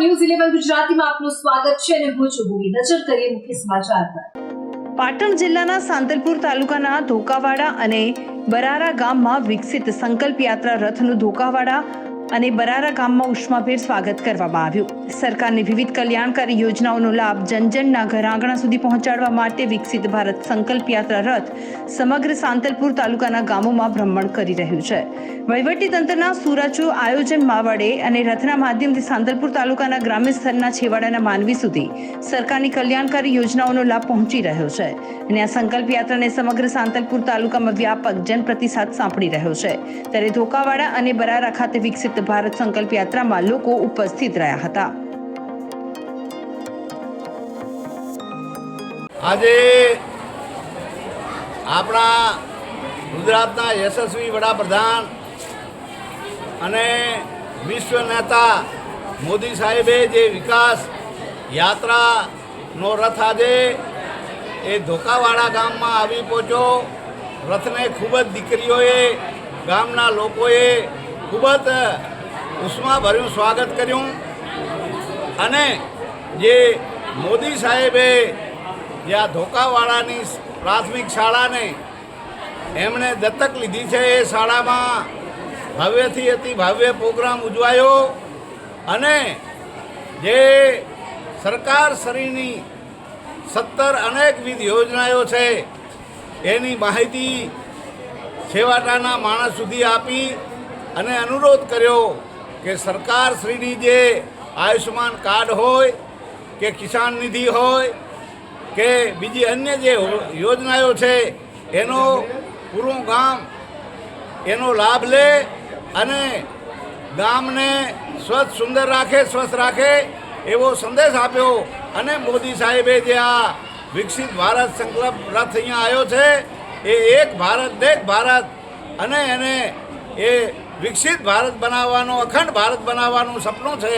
News eleven ગુજરાતીમાં આપનું સ્વાગત છે અને હું છું ભૂમિ. નજર કરીએ મુખ્ય સમાચાર પર. પાટણ જિલ્લાના સાંતલપુર તાલુકાના ધોકાવાડા અને બરારા ગામમાં વિકસિત સંકલ્પ યાત્રા રથનું ધોકાવાડા અને બરારા ગામમાં ઉષ્માભેર સ્વાગત કરવામાં આવ્યું. સરકારની વિવિધ કલ્યાણકારી યોજનાઓનો લાભ જનજનના ઘર આંગણા સુધી પહોંચાડવા માટે વિકસિત ભારત સંકલ્પ યાત્રા રથ સમગ્ર સાંતલપુર તાલુકાના ગામોમાં ભ્રમણ કરી રહ્યું છે. વહીવટી તંત્રના સુરાચુ આયોજન માવડે અને રથના માધ્યમથી સાંતલપુર તાલુકાના ગ્રામ્ય સ્તરના છેવાડાના માનવી સુધી સરકારની કલ્યાણકારી યોજનાઓનો લાભ પહોંચી રહ્યો છે અને આ સંકલ્પ યાત્રાને સમગ્ર સાંતલપુર તાલુકામાં વ્યાપક જનપ્રતિસાદ સાંપડી રહ્યો છે. ત્યારે ધોકાવાડા અને બરારા ખાતે વિકસિત ભારત સંકલ્પ યાત્રામાં લોકો ઉપસ્થિત રહ્યા હતા. આજે આપણા ગુજરાતના યશસ્વી વડાપ્રધાન અને વિશ્વ નેતા મોદી સાહેબે જે વિકાસ યાત્રાનો રથ આજે એ ધોકાવાડા ગામમાં આવી પહોંચ્યો. રથને ખૂબ જ દીકરીઓએ, ગામના લોકોએ ખૂબ જ ઉષ્માભર્યું સ્વાગત કર્યું. અને જે મોદી સાહેબે જે આ ધોકાવાળાની પ્રાથમિક શાળાને એમણે દત્તક લીધી છે, એ શાળામાં ભવ્યથી અતિ ભવ્ય પ્રોગ્રામ ઉજવાયો. અને જે સરકાર શ્રીની સત્તર અનેકવિધ યોજનાઓ છે, એની માહિતી છેવાટાના માણસ સુધી આપી અને અનુરોધ કર્યો કે સરકાર શ્રીની જે આયુષ્યમાન કાર્ડ હોય, કે કિસાન નિધિ હોય, કે બીજી અન્ય જે યોજનાઓ છે, એનો પૂરું ગામ એનો લાભ લે અને ગામને સ્વચ્છ, સુંદર રાખે સ્વસ્થ રાખે એવો સંદેશ આપ્યો. અને મોદી સાહેબે જે આ વિકસિત ભારત સંકલ્પ રથ અહીંયા આવ્યો છે, એ એક ભારત, દેખ ભારત. અને એને એ વિકસિત ભારત બનાવવાનું અખંડ ભારત બનાવવાનું સપનું છે.